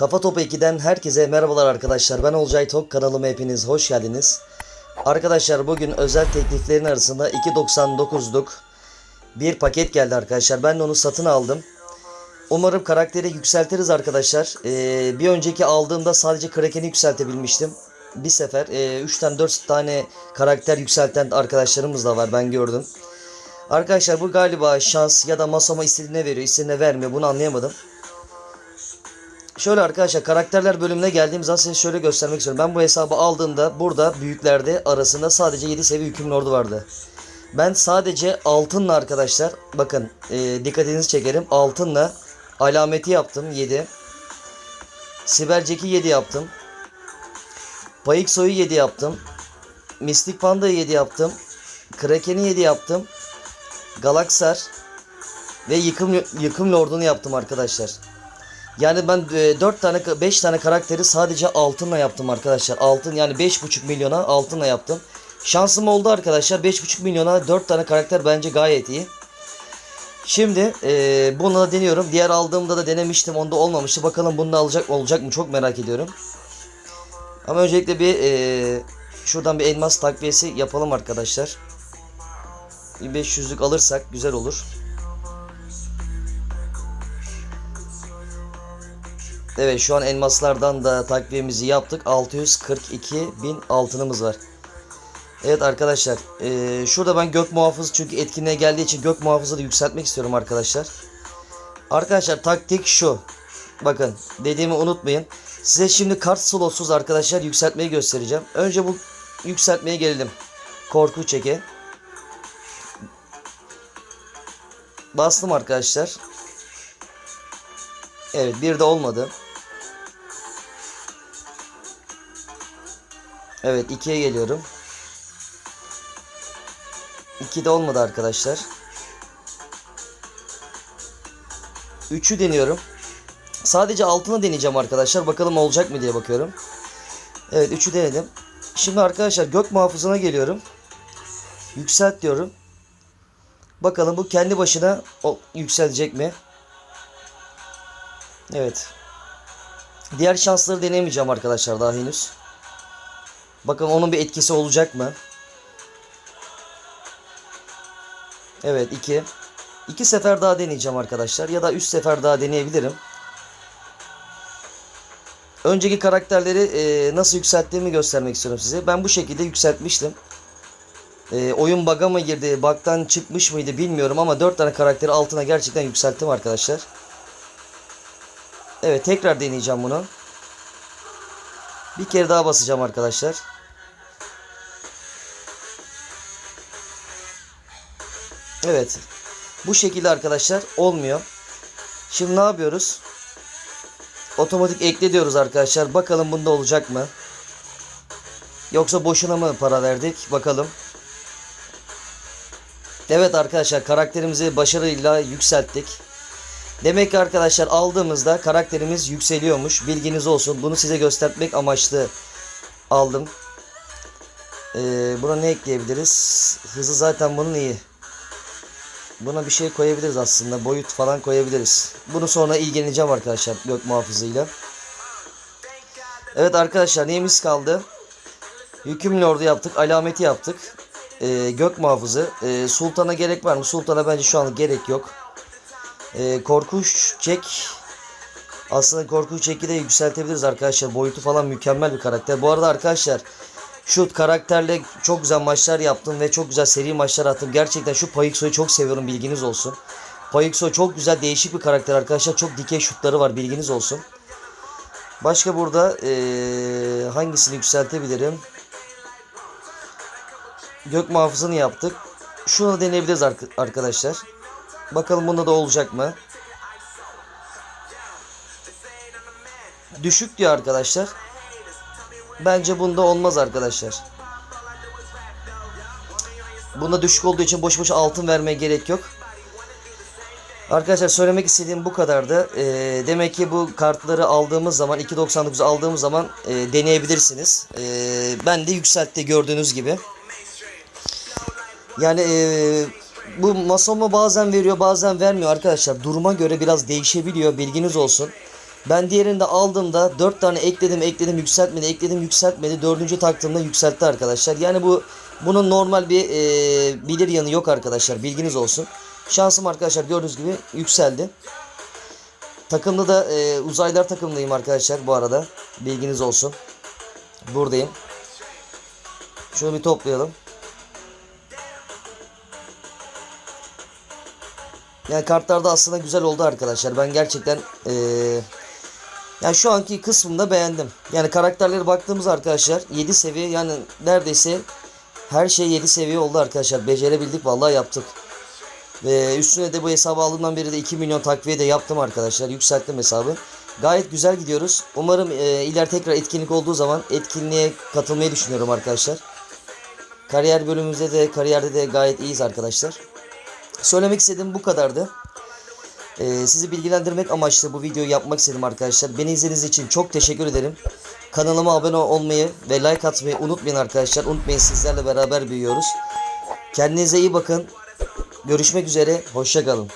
Kafa Topu 2'den herkese merhabalar arkadaşlar. Ben Olcay Tok. Kanalıma hepiniz hoş geldiniz. Arkadaşlar bugün özel tekliflerin arasında 2.99'luk bir paket geldi arkadaşlar. Ben de onu satın aldım. Umarım karakteri yükseltiriz arkadaşlar. Ee, bir önceki aldığımda sadece Kraken'i yükseltebilmiştim. Bir sefer 3'ten 4 tane karakter yükselten arkadaşlarımız da var ben gördüm. Arkadaşlar bu galiba şans ya da masama istediğine veriyor istediğine vermiyor bunu anlayamadım. Şöyle arkadaşlar karakterler bölümüne geldiğim zaman size şöyle göstermek istiyorum. Ben bu hesabı aldığımda burada büyüklerde arasında sadece 7 seviye hükümlü ordu vardı. Ben sadece altınla arkadaşlar bakın e, dikkatinizi çekerim altınla alameti yaptım 7. Sibercek'i 7 yaptım. Payıksoy'u 7 yaptım. Mistik Panda'yı 7 yaptım. Kraken'i 7 yaptım. Galaksar ve yıkım yıkım lordunu yaptım arkadaşlar. Yani ben e, 4 tane 5 tane karakteri sadece altınla yaptım arkadaşlar. Altın yani 5.5 milyona altınla yaptım. Şansım oldu arkadaşlar. 5.5 milyona 4 tane karakter bence gayet iyi. Şimdi e, bunu da deniyorum. Diğer aldığımda da denemiştim. Onda olmamıştı. Bakalım bunu alacak olacak mı? Çok merak ediyorum. Ama öncelikle bir e, şuradan bir elmas takviyesi yapalım arkadaşlar. Bir 500'lük alırsak güzel olur. Evet şu an elmaslardan da takviyemizi yaptık. 642 bin altınımız var. Evet arkadaşlar. eee, şurada ben gök muhafız çünkü etkinliğe geldiği için gök muhafızı da yükseltmek istiyorum arkadaşlar. Arkadaşlar taktik şu. Bakın dediğimi unutmayın. Size şimdi kart slotsuz arkadaşlar yükseltmeyi göstereceğim. Önce bu yükseltmeye gelelim. Korku çeke. Bastım arkadaşlar. Evet bir de olmadı. Evet 2'ye geliyorum. 2 de olmadı arkadaşlar. 3'ü deniyorum. Sadece altını deneyeceğim arkadaşlar. Bakalım olacak mı diye bakıyorum. Evet 3'ü denedim. Şimdi arkadaşlar gök muhafızına geliyorum. Yükselt diyorum. Bakalım bu kendi başına yükselecek mi? Evet. Diğer şansları denemeyeceğim arkadaşlar daha henüz. Bakın onun bir etkisi olacak mı? Evet 2. 2 sefer daha deneyeceğim arkadaşlar. Ya da 3 sefer daha deneyebilirim. Önceki karakterleri e, nasıl yükselttiğimi göstermek istiyorum size. Ben bu şekilde yükseltmiştim. E, oyun bug'a mı girdi, bug'dan çıkmış mıydı bilmiyorum ama 4 tane karakteri altına gerçekten yükselttim arkadaşlar. Evet tekrar deneyeceğim bunu. Bir kere daha basacağım arkadaşlar. Evet. Bu şekilde arkadaşlar olmuyor. Şimdi ne yapıyoruz? Otomatik ekle diyoruz arkadaşlar. Bakalım bunda olacak mı? Yoksa boşuna mı para verdik? Bakalım. Evet arkadaşlar karakterimizi başarıyla yükselttik. Demek ki arkadaşlar aldığımızda karakterimiz yükseliyormuş. Bilginiz olsun. Bunu size göstermek amaçlı aldım. Ee, buna ne ekleyebiliriz? Hızı zaten bunun iyi. Buna bir şey koyabiliriz aslında. Boyut falan koyabiliriz. Bunu sonra ilgileneceğim arkadaşlar gök muhafızıyla. Evet arkadaşlar neyimiz kaldı? Hüküm lordu yaptık. Alameti yaptık. Ee, gök muhafızı. Ee, sultana gerek var mı? Sultana bence şu an gerek yok. Ee, korkunç çek. Aslında korkunç çeki de yükseltebiliriz arkadaşlar. Boyutu falan mükemmel bir karakter. Bu arada arkadaşlar şu karakterle çok güzel maçlar yaptım ve çok güzel seri maçlar attım. Gerçekten şu Payıksoy'u çok seviyorum bilginiz olsun. Payıksoy çok güzel değişik bir karakter arkadaşlar. Çok dikey şutları var bilginiz olsun. Başka burada ee, hangisini yükseltebilirim? Gök muhafızını yaptık. Şunu deneyebiliriz ark- arkadaşlar. Bakalım bunda da olacak mı? Düşük diyor arkadaşlar. Bence bunda olmaz arkadaşlar. Bunda düşük olduğu için boş boş altın vermeye gerek yok. Arkadaşlar söylemek istediğim bu kadardı. Ee, demek ki bu kartları aldığımız zaman 2.99 aldığımız zaman e, deneyebilirsiniz. Ee, ben de yükseltti gördüğünüz gibi. Yani e, bu masoma bazen veriyor bazen vermiyor arkadaşlar. Duruma göre biraz değişebiliyor bilginiz olsun. Ben diğerini de aldığımda 4 tane ekledim ekledim yükseltmedi ekledim yükseltmedi. Dördüncü taktığımda yükseltti arkadaşlar. Yani bu bunun normal bir e, bilir yanı yok arkadaşlar. Bilginiz olsun. Şansım arkadaşlar gördüğünüz gibi yükseldi. Takımda da e, uzaylar takımdayım arkadaşlar bu arada. Bilginiz olsun. Buradayım. Şunu bir toplayalım. Yani kartlarda aslında güzel oldu arkadaşlar. Ben gerçekten eee yani şu anki kısmında beğendim. Yani karakterlere baktığımız arkadaşlar 7 seviye yani neredeyse her şey 7 seviye oldu arkadaşlar. Becerebildik vallahi yaptık. Ve üstüne de bu hesabı aldığımdan beri de 2 milyon takviye de yaptım arkadaşlar. Yükselttim hesabı. Gayet güzel gidiyoruz. Umarım e, iler tekrar etkinlik olduğu zaman etkinliğe katılmayı düşünüyorum arkadaşlar. Kariyer bölümümüzde de kariyerde de gayet iyiyiz arkadaşlar. Söylemek istediğim bu kadardı. Ee, sizi bilgilendirmek amaçlı bu videoyu yapmak istedim arkadaşlar. Beni izlediğiniz için çok teşekkür ederim. Kanalıma abone olmayı ve like atmayı unutmayın arkadaşlar. Unutmayın sizlerle beraber büyüyoruz. Kendinize iyi bakın. Görüşmek üzere. Hoşçakalın.